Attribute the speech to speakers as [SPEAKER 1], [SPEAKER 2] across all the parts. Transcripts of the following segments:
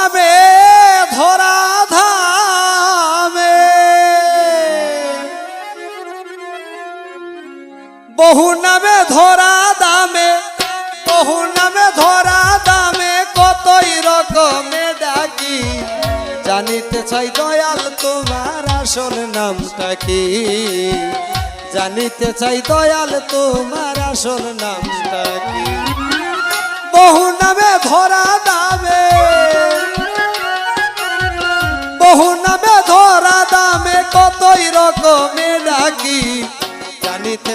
[SPEAKER 1] নামে ধরা ধামে। বহু নামে ধরা দামে বহু নামে ধরা দামে কতই রকমে ডাকি। জানিতে চাই দয়াল তোমার আসল নামটা কি? জানিতে চাই দয়াল তোমার আসল নামটা কি? বহু নামে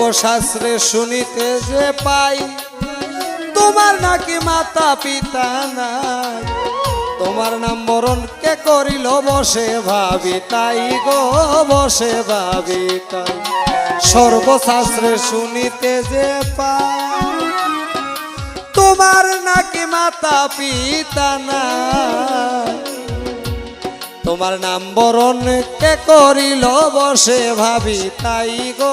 [SPEAKER 1] সর্বশাস্ত্রে শুনিতে যে পাই, তোমার নাকি মাতা পিতা নাই। তোমার নাম বরণ কে করিল বসে ভাবি তাই গো, বসে ভাবি তাই। সর্বশাস্ত্রে শুনিতে যে পাই, তোমার নাকি মাতা পিতা নাই। তোমার নাম বরণ কে করিল? বসে ভাবি তাই গো,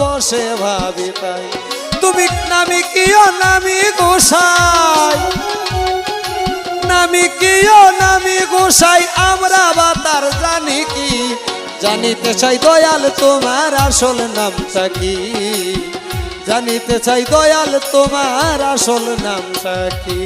[SPEAKER 1] বসে ভাবি তাই। তুমি নামি কিও নামি গোসাই? নামি কিও নামি গোসাই? আমরা বাতার জানি কি? জানিতে চাই দয়াল, তোমার আসল নামটা কি? জানিতে চাই দয়াল, তোমার আসল নামটা কি?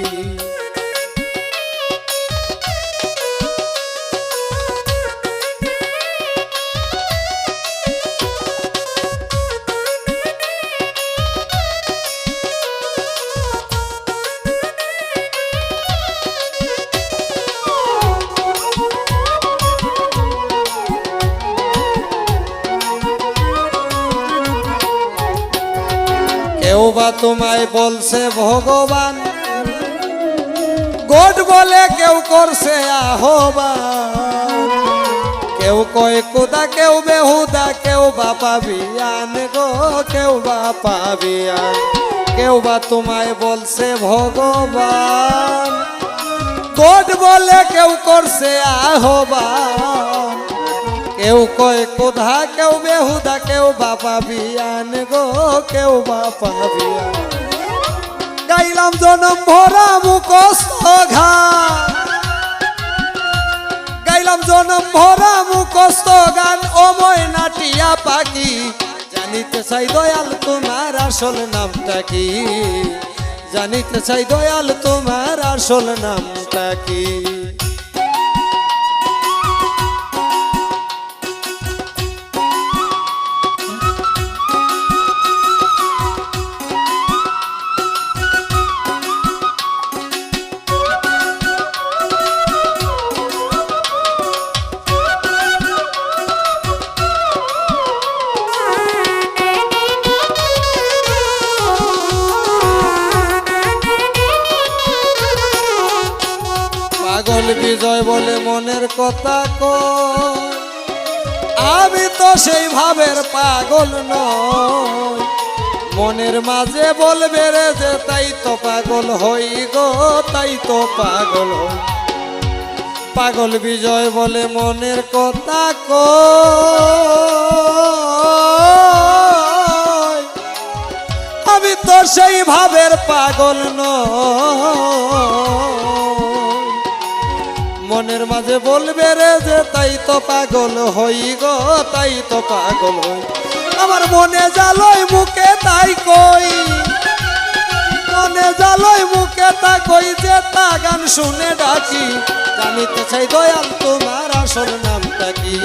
[SPEAKER 1] কেউ বা তোমায় বলছে, ভগবান, গোট বলে কেউ করছে আহ্বান। কেউ কয় কোদা কেউ বেহুদা, কেউ বা পাবিয়ান গো, কেউ বা পাবিয়ান কেউ বা তোমায় বলছে, ভগবান, গোট বলে কেউ করছে আহ্বান। কেউ কয়, কোধা কেউ বেহুদা, কেউ বাপা বিয়ান গো, কেউ বাপা বিয়ান গাইলাম, জনম ভরা মুখস্থ ঘা গাইলাম, জনম ভরা মুখস্থ গান অময় নাটিয়া পাখি। জানিতে চাই দয়াল, তোমার আসল নামটা কি? জানিতে চাই দয়াল, তোমার আসল নামটা কি? পাগল বিজয় বলে মনের কথা কয়। আমি তো সেই ভাবের পাগল নয় মনের মাঝে বলবে রে যে, তাই তো পাগল হই গো, তাই তো পাগল হই। পাগল বিজয় বলে মনের কথা কয়। আমি তো সেই ভাবের পাগল নয় মনের মাঝে বলবে রে যে, তাই তো পাগল হই গো, তাই তো পাগল হই। আমার মনে জালই মুখে তাই কই। মনে জালই মুখে তা কই যে, তা গান শুনে ডাকি। জানিতে চাই দয়াল তোমার আসল নামটা কি?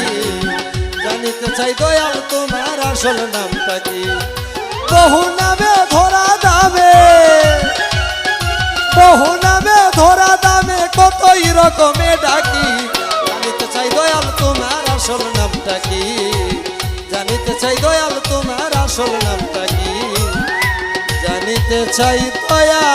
[SPEAKER 1] জানিতে চাই দয়াল তোমার আসল নামটা কি? বহু নামে ধরা দামে। বহু নামে ধরা দামে কতই রকমে ডাকি। জানিতে চাই দয়াল তোমার আসল নামটা কি? জানিতে চাই দয়াল তোমার আসল নামটা কি? জানিতে চাই তয়া